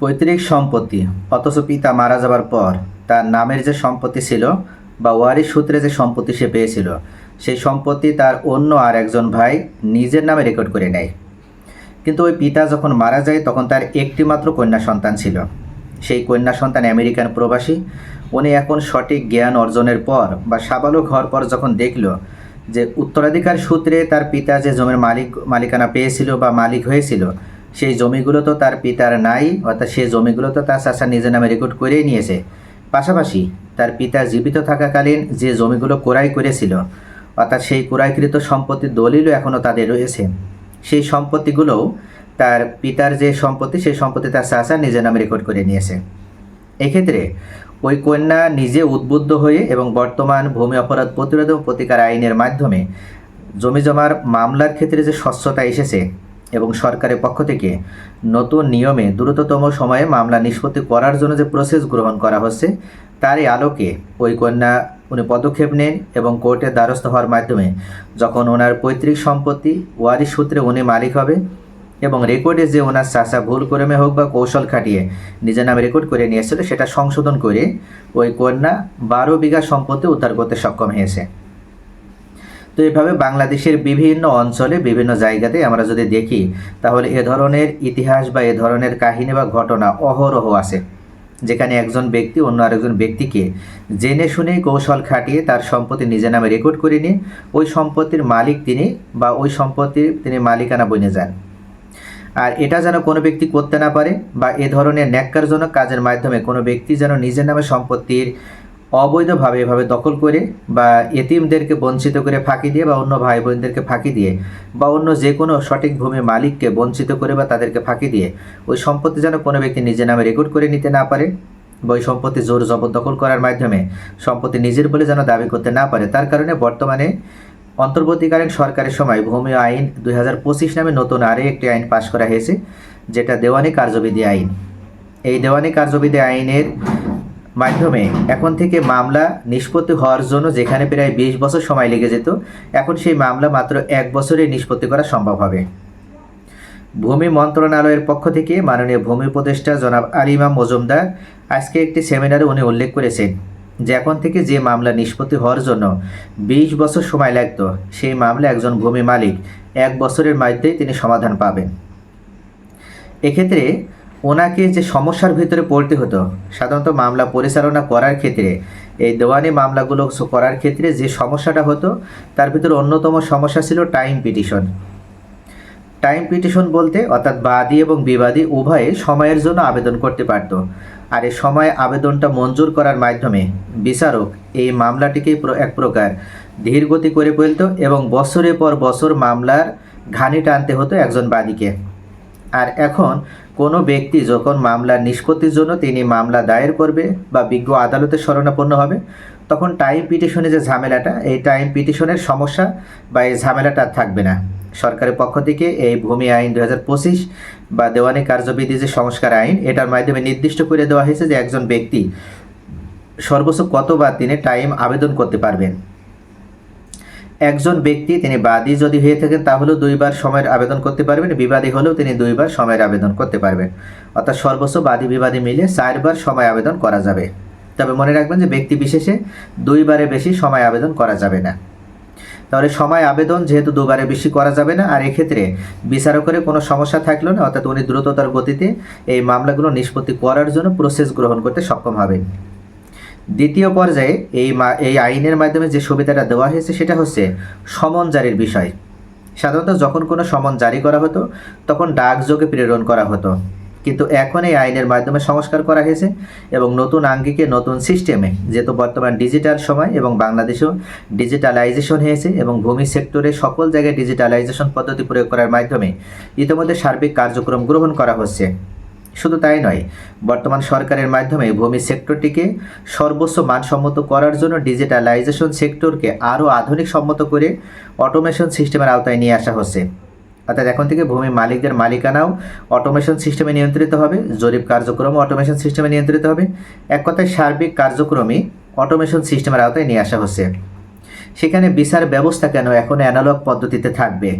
পৈতৃক সম্পত্তি, অথচ পিতা মারা যাবার পর তার নামের যে সম্পত্তি ছিল বা ওয়ারিশ সূত্রে যে সম্পত্তি সে পেয়েছিল, সেই সম্পত্তি তার অন্য আর একজন ভাই নিজের নামে রেকর্ড করে নেয়। কিন্তু ওই পিতা যখন মারা যায়, তখন তার একটি মাত্র কন্যা সন্তান ছিল। সেই কন্যা সন্তান আমেরিকান প্রবাসী। উনি এখন সঠিক জ্ঞান অর্জনের পর বা সাবালক হওয়ার পর যখন দেখল যে উত্তরাধিকার সূত্রে তার পিতা যে জমির মালিক, মালিকানা পেয়েছিল বা মালিক হয়েছিল সেই জমিগুলো তো তার পিতার নাই, অর্থাৎ সেই জমিগুলো তো তার চাষা নিজের নামে রেকর্ড করেই নিয়েছে। পাশাপাশি তার পিতা জীবিত থাকাকালীন যে জমিগুলো ক্রয় করেছিল, অর্থাৎ সেই ক্রয়কৃত সম্পত্তির দলিলও এখনও তাদের রয়েছে। সেই সম্পত্তিগুলোও তার পিতার যে সম্পত্তি, সেই সম্পত্তি তার চাষা নিজের নামে রেকর্ড করে নিয়েছে। এক্ষেত্রে ওই কন্যা নিজে উদ্বুদ্ধ হয়ে এবং বর্তমান ভূমি অপরাধ প্রতিরোধ ও প্রতিকার আইনের মাধ্যমে জমি জমার মামলার ক্ষেত্রে যে স্বচ্ছতা এসেছে এবং সরকারের পক্ষ থেকে নতুন নিয়মে দ্রুততম সময়ে মামলা নিষ্পত্তি করার জন্য যে প্রসেস গ্রহণ করা হচ্ছে, তারই আলোকে ওই কন্যা উনি পদক্ষেপ নেন এবং কোর্টের দ্বারস্থ হওয়ার মাধ্যমে যখন ওনার পৈতৃক সম্পত্তি, ওয়ারিশ সূত্রে উনি মালিক হবে এবং রেকর্ডে যে ওনার চাষা ভুল করেমে হোক বা কৌশল খাটিয়ে নিজের নামে রেকর্ড করে নিয়েছিল সেটা সংশোধন করে ওই কন্যা বারো বিঘা সম্পত্তি উদ্ধার করতে সক্ষম হয়েছে। তো এভাবে বাংলাদেশের বিভিন্ন অঞ্চলে, বিভিন্ন জায়গাতে আমরা যদি দেখি, তাহলে এ ধরনের ইতিহাস বা এ ধরনের কাহিনী বা ঘটনা অহরহ আছে। যেখানে একজন ব্যক্তি অন্য আরেকজন ব্যক্তিকে জেনে শুনে কৌশল খাটিয়ে তার সম্পত্তি নিজের নামে রেকর্ড করে নিয়ে, ওই সম্পত্তির মালিক তিনি বা ওই সম্পত্তির তিনি মালিকানা বনে যান। আর এটা যেন কোনো ব্যক্তি করতে না পারে বা এ ধরনের ন্যাক্কারজনক কাজের মাধ্যমে কোনো ব্যক্তি যেন নিজের নামে সম্পত্তির অবৈধভাবে এভাবে দখল করে বা এতিমদেরকে বঞ্চিত করে ফাঁকি দিয়ে বা অন্য ভাই বোনদেরকে ফাঁকি দিয়ে বা অন্য যে কোনো সঠিক ভূমি মালিককে বঞ্চিত করে বা তাদেরকে ফাঁকি দিয়ে ওই সম্পত্তি যেন কোনো ব্যক্তি নিজের নামে রেকর্ড করে নিতে না পারে বা ওই সম্পত্তি জোর জবরদখল করার মাধ্যমে সম্পত্তি নিজের বলে যেন দাবি করতে না পারে, তার কারণে বর্তমানে অন্তর্বর্তীকালীন সরকারের সময় ভূমি আইন দুই হাজার পঁচিশ নামে নতুন আরে একটি আইন পাশ করা হয়েছে, যেটা দেওয়ানি কার্যবিধি আইন। এই দেওয়ানি কার্যবিধি আইনের মাধ্যমে। এখন থেকে মামলা নিষ্পত্তি হওয়ার জন্য যেখানে প্রায় বিশ বছর সময় লেগে যেত, এখন সেই মামলা মাত্র এক বছরে নিষ্পত্তি করা সম্ভব হবে। ভূমি মন্ত্রণালয়ের পক্ষ থেকে মাননীয় ভূমি উপদেষ্টা জনাব আলিমা মজুমদার আজকে একটি সেমিনারে উনি উল্লেখ করেছেন যে এখন থেকে যে মামলা নিষ্পত্তি হওয়ার জন্য বিশ বছর সময় লাগতো, সেই মামলা একজন ভূমি মালিক এক বছরের মধ্যেই তিনি সমাধান পাবেন। এক্ষেত্রে ওনাকে যে সমস্যার ভিতরে পড়তে হতো, সাধারণত মামলা পরিচালনা করার ক্ষেত্রে, এই দেওয়ানি মামলাগুলো করার ক্ষেত্রে যে সমস্যাটা হতো, তার ভিতরে অন্যতম সমস্যা ছিল টাইম পিটিশন। টাইম পিটিশন বলতে অর্থাৎ বাদী এবং বিবাদী উভয়ে সময়ের জন্য আবেদন করতে পারত। আর এই সময় আবেদনটা মঞ্জুর করার মাধ্যমে বিচারক এই মামলাটিকে এক প্রকার ধীরগতি করে ফেলত এবং বছরের পর বছর মামলার ঘানি টানতে হতো একজন বাদীকে। আর এখন কোনো ব্যক্তি যখন মামলার নিষ্পত্তির জন্য তিনি মামলা দায়ের করবে বা বিজ্ঞ আদালতে শরণাপন্ন হবে, তখন টাইম পিটিশনে যে ঝামেলাটা, এই টাইম পিটিশনের সমস্যা বা এই ঝামেলাটা থাকবে না। সরকারের পক্ষ থেকে এই ভূমি আইন দু হাজার পঁচিশ বা দেওয়ানি কার্যবিধি যে সংস্কার আইন, এটার মাধ্যমে নির্দিষ্ট করে দেওয়া হয়েছে যে একজন ব্যক্তি সর্বোচ্চ কতবার তিনি টাইম আবেদন করতে পারবেন। একজন ব্যক্তি, তিনি বাদী যদি হয়ে থাকেন, তাহলেও দুইবার সময়ের আবেদন করতে পারবেন। বিবাদী হলেও তিনি দুইবার সময়ের আবেদন করতে পারবেন। অর্থাৎ সর্বোচ্চ বাদী, বিবাদী মিলে চারবার সময় আবেদন করা যাবে। তবে মনে রাখবেন যে ব্যক্তি বিশেষে দুইবারে বেশি সময় আবেদন করা যাবে না। তাহলে সময় আবেদন যেহেতু দুবারে বেশি করা যাবে না, আর এক্ষেত্রে বিচারকের কোনো সমস্যা থাকল না, অর্থাৎ উনি দ্রুততার গতিতে এই মামলাগুলো নিষ্পত্তি করার জন্য প্রসেস গ্রহণ করতে সক্ষম হবেন। দ্বিতীয় পর্যায়ে এই এই আইনের মাধ্যমে যে সুবিধাটা দেওয়া হয়েছে সেটা হচ্ছে সমন জারির বিষয়। সাধারণত যখন কোনো সমন জারি করা হতো, তখন ডাকযোগে প্রেরণ করা হতো। কিন্তু এখন এই আইনের মাধ্যমে সংস্কার করা হয়েছে এবং নতুন আঙ্গিকে নতুন সিস্টেমে, যেহেতু বর্তমান ডিজিটাল সময় এবং বাংলাদেশেও ডিজিটালাইজেশন হয়েছে এবং ভূমি সেক্টরে সকল জায়গায় ডিজিটালাইজেশন পদ্ধতি প্রয়োগ করার মাধ্যমে ইতিমধ্যে সার্বিক কার্যক্রম গ্রহণ করা হচ্ছে। শুধু তাই নয়, বর্তমান সরকারের মাধ্যমে ভূমি সেক্টরটিকে সর্বোচ্চ মানসম্মত করার জন্য ডিজিটালাইজেশন সেক্টরকে আরও আধুনিক সম্মত করে অটোমেশন সিস্টেমের আওতায় নিয়ে আসা হচ্ছে। অর্থাৎ এখন থেকে ভূমি মালিকদের মালিকানাও অটোমেশন সিস্টেমে নিয়ন্ত্রিত হবে, জরিপ কার্যক্রমও অটোমেশন সিস্টেমে নিয়ন্ত্রিত হবে। এক কথায় সার্বিক কার্যক্রমই অটোমেশন সিস্টেমের আওতায় নিয়ে আসা হচ্ছে। সেখানে বিচার ব্যবস্থা কেন এখন অ্যানালগ পদ্ধতিতে থাকবে?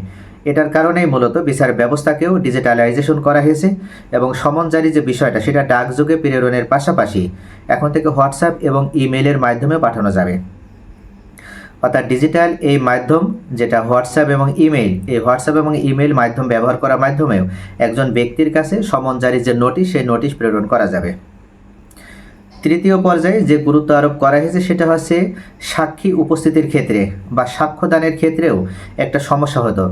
এটার কারণেই মূলত বিচার ব্যবস্থাকেও ডিজিটালাইজেশন করা হয়েছে এবং সমনজারি যে বিষয়টা, সেটা ডাকযোগে প্রেরণের পাশাপাশি এখন থেকে হোয়াটসঅ্যাপ এবং ইমেলের মাধ্যমে পাঠানো যাবে। অর্থাৎ ডিজিটাল এই মাধ্যম, যেটা হোয়াটসঅ্যাপ এবং ইমেইল এই হোয়াটসঅ্যাপ এবং ইমেল মাধ্যম ব্যবহার করার মাধ্যমেও একজন ব্যক্তির কাছে সমনজারি যে নোটিশ সেই নোটিশ প্রেরণ করা যাবে। তৃতীয় পর্যায়ে যে গুরুত্ব আরোপ করা হয়েছে সেটা হচ্ছে সাক্ষী উপস্থিতির ক্ষেত্রে বা সাক্ষ্যদানের ক্ষেত্রেও একটা সমস্যা হতো।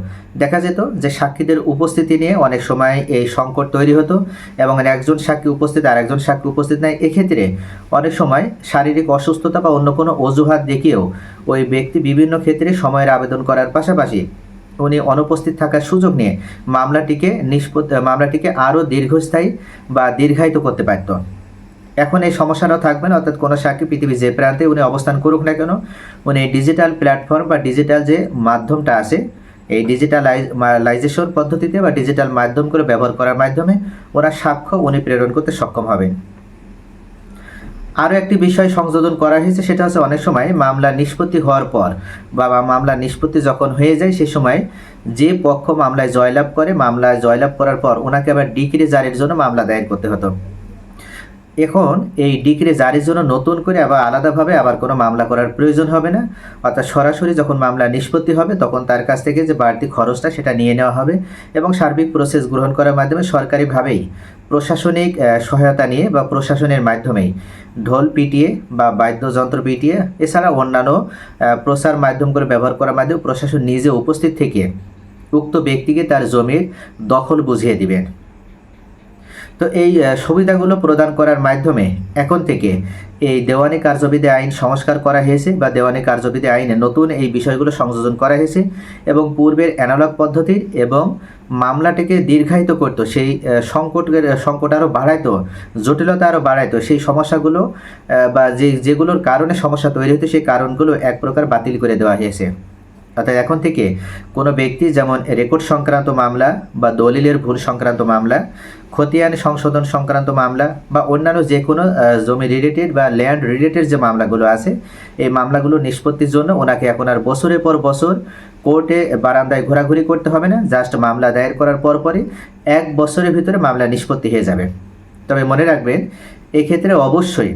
দেখা যেত যে সাক্ষীদের উপস্থিতি নিয়ে অনেক সময় এই সংকট তৈরি হতো এবং একজন সাক্ষী উপস্থিত আর একজন সাক্ষী উপস্থিত নেয় এক্ষেত্রে অনেক সময় শারীরিক অসুস্থতা বা অন্য কোনো অজুহাত দেখিয়েও ওই ব্যক্তি বিভিন্ন ক্ষেত্রে সময়ের আবেদন করার পাশাপাশি উনি অনুপস্থিত থাকার সুযোগ নিয়ে মামলাটিকে নিষ্পত্তি মামলাটিকে আরও দীর্ঘস্থায়ী বা দীর্ঘায়িত করতে পারত। এখন এই সমস্যাটাও থাকবে না, অর্থাৎ কোনো সাক্ষী পৃথিবীর যে প্রান্তে উনি অবস্থান করুক না কেন, উনি ডিজিটাল প্ল্যাটফর্ম বা ডিজিটাল যে মাধ্যমটা আছে, এই ডিজিটালাইজেশন পদ্ধতিতে বা ডিজিটাল মাধ্যম করে ব্যবহার করার মাধ্যমে ওরা সাক্ষ্য উনি প্রেরণ করতে সক্ষম হবেন। আরও একটি বিষয় সংযোজন করা হয়েছে, সেটা হচ্ছে অনেক সময় মামলা নিষ্পত্তি হওয়ার পর, বা মামলা নিষ্পত্তি যখন হয়ে যায়, সে সময় যে পক্ষ মামলায় জয়লাভ করে, মামলায় জয়লাভ করার পর ওনাকে আবার ডিগ্রি জারির জন্য মামলা দায়ের করতে হতো। এখন এই ডিগ্রি জারির জন্য নতুন করে আবার আলাদাভাবে আবার কোনো মামলা করার প্রয়োজন হবে না। অর্থাৎ সরাসরি যখন মামলা নিষ্পত্তি হবে, তখন তার কাছ থেকে যে বাড়তি খরচটা সেটা নিয়ে নেওয়া হবে এবং সার্বিক প্রসেস গ্রহণ করার মাধ্যমে সরকারিভাবেই প্রশাসনিক সহায়তা নিয়ে বা প্রশাসনের মাধ্যমেই ঢোল পিটিয়ে বা বাদ্যযন্ত্র পিটিয়ে, এছাড়া অন্যান্য প্রচার মাধ্যম করে ব্যবহার করার মাধ্যমে প্রশাসন নিজে উপস্থিত থেকে উক্ত ব্যক্তিকে তার জমির দখল বুঝিয়ে দিবেন। তো এই সুবিধাগুলো প্রদান করার মাধ্যমে এখন থেকে এই দেওয়ানি কার্যবিধি আইন সংস্কার করা হয়েছে বা দেওয়ানি কার্যবিধি আইনে নতুন এই বিষয়গুলো সংযোজন করা হয়েছে এবং পূর্বের অ্যানালগ পদ্ধতির এবং মামলাটিকে দীর্ঘায়িত করতো, সেই সংকটের সংকট আরও বাড়াইতো, জটিলতা আরও বাড়াইতো, সেই সমস্যাগুলো বা যে, যেগুলোর কারণে সমস্যা তৈরি হতো, সেই কারণগুলো এক প্রকার বাতিল করে দেওয়া হয়েছে। অর্থাৎ এখন থেকে কোনো ব্যক্তি যেমন রেকর্ড সংক্রান্ত মামলা বা দলিলের ভুল সংক্রান্ত মামলা, খতিয়ান সংশোধন সংক্রান্ত মামলা বা অন্যান্য যে কোনো জমি রিলেটেড বা ল্যান্ড রিলেটেড যে মামলাগুলো আছে, এই মামলাগুলো নিষ্পত্তির জন্য ওনাকে এখন আর বছরের পর বছর কোর্টে বারান্দায় ঘোরাঘুরি করতে হবে না। জাস্ট মামলা দায়ের করার পরপরই এক বছরের ভিতরে মামলা নিষ্পত্তি হয়ে যাবে। তবে মনে রাখবেন, এক্ষেত্রে অবশ্যই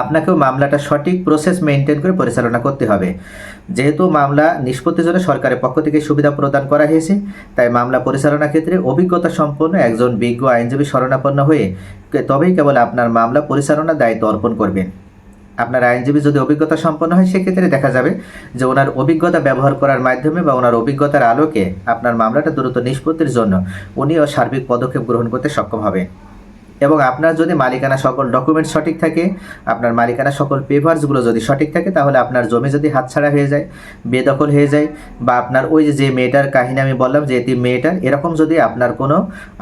আপনাকেও মামলাটা সঠিক প্রসেস মেনটেন করে পরিচালনা করতে হবে। যেহেতু মামলা নিষ্পত্তির জন্য সরকারের পক্ষ থেকে সুবিধা প্রদান করা হয়েছে, তাই মামলা পরিচালনার ক্ষেত্রে অভিজ্ঞতা সম্পন্ন একজন বিজ্ঞ আইনজীবী শরণাপন্ন হয়ে তবেই কেবল আপনার মামলা পরিচালনার দায়িত্ব অর্পণ করবেন। আপনার আইনজীবী যদি অভিজ্ঞতা সম্পন্ন হয়, সেক্ষেত্রে দেখা যাবে যে ওনার অভিজ্ঞতা ব্যবহার করার মাধ্যমে বা ওনার অভিজ্ঞতার আলোকে আপনার মামলাটা দ্রুত নিষ্পত্তির জন্য উনিও সার্বিক পদক্ষেপ গ্রহণ করতে সক্ষম হবে এবং আপনার যদি মালিকানা সকল ডকুমেন্ট সঠিক থাকে, আপনার মালিকানা সকল পেপারসগুলো যদি সঠিক থাকে, তাহলে আপনার জমি যদি হাতছাড়া হয়ে যায়, বেদখল হয়ে যায়, বা আপনার ওই যে মেয়েটার কাহিনী আমি বললাম, যে এটি মেয়েটার, এরকম যদি আপনার কোনো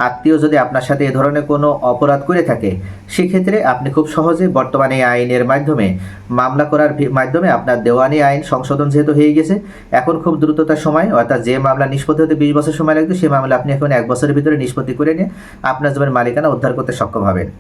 আত্মীয় যদি আপনার সাথে এ ধরনের কোনো অপরাধ করে থাকে, সেক্ষেত্রে আপনি খুব সহজে বর্তমানে আইনের মাধ্যমে মামলা করার মাধ্যমে আপনার দেওয়ানি আইন সংশোধন যেহেতু হয়ে গেছে, এখন খুব দ্রুততার সময়, অর্থাৎ যে মামলা নিষ্পত্তি হতে বিশ বছর সময় লাগবে সেই মামলা আপনি এখন এক বছরের ভিতরে নিষ্পত্তি করে নিয়ে আপনার জমির মালিকানা উদ্ধার করতে সক্ষম হবেন